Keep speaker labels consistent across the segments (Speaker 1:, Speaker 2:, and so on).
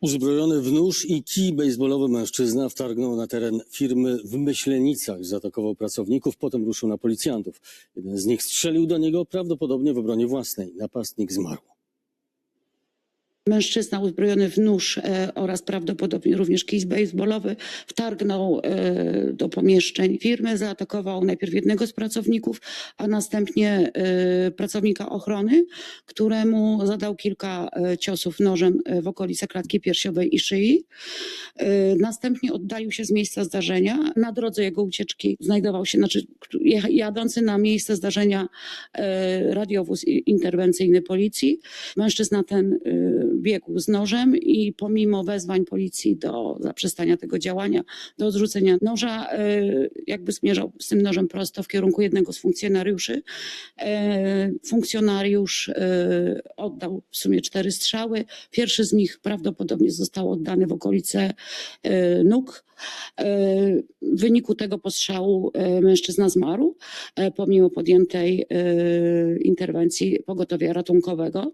Speaker 1: Uzbrojony w nóż i kij baseballowy mężczyzna wtargnął na teren firmy w Myślenicach, zaatakował pracowników, potem ruszył na policjantów. Jeden z nich strzelił do niego prawdopodobnie w obronie własnej. Napastnik zmarł.
Speaker 2: Mężczyzna uzbrojony w nóż e, oraz prawdopodobnie również kij baseballowy wtargnął e, do pomieszczeń firmy, zaatakował najpierw jednego z pracowników, a następnie e, pracownika ochrony, któremu zadał kilka ciosów nożem w okolice klatki piersiowej i szyi. Następnie oddalił się z miejsca zdarzenia. Na drodze jego ucieczki znajdował się, znaczy jadący na miejsce zdarzenia radiowóz interwencyjny policji. Mężczyzna ten biegł z nożem i pomimo wezwań policji do zaprzestania tego działania, do odrzucenia noża, y, jakby zmierzał z tym nożem prosto w kierunku jednego z funkcjonariuszy. E, Funkcjonariusz y, oddał w sumie cztery strzały. Pierwszy z nich prawdopodobnie został oddany w okolice nóg. E, W wyniku tego postrzału e, mężczyzna zmarł, e, pomimo podjętej e, interwencji pogotowia ratunkowego.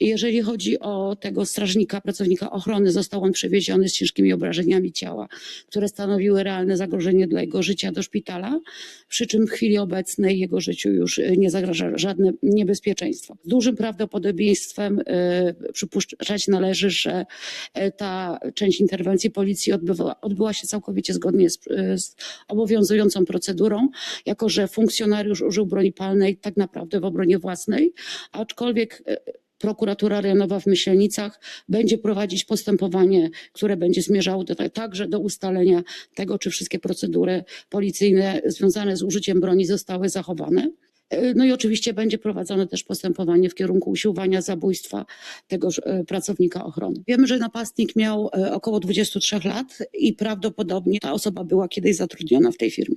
Speaker 2: Jeżeli chodzi o tego strażnika, pracownika ochrony, został on przewieziony z ciężkimi obrażeniami ciała, które stanowiły realne zagrożenie dla jego życia do szpitala, przy czym w chwili obecnej jego życiu już e, nie zagraża żadne niebezpieczeństwo. Z dużym prawdopodobieństwem e, przypuszczać należy, że e, ta część interwencji policji odbywa, odbyła się całkowicie zgodnie z, z obowiązującą procedurą, jako że funkcjonariusz użył broni palnej tak naprawdę w obronie własnej, aczkolwiek prokuratura rejonowa w Myślenicach będzie prowadzić postępowanie, które będzie zmierzało do, także do ustalenia tego, czy wszystkie procedury policyjne związane z użyciem broni zostały zachowane. E, No i oczywiście będzie prowadzone też postępowanie w kierunku usiłowania zabójstwa tegoż e, pracownika ochrony. Wiemy, że napastnik miał e, około 23 lat i prawdopodobnie ta osoba była kiedyś zatrudniona w tej firmie.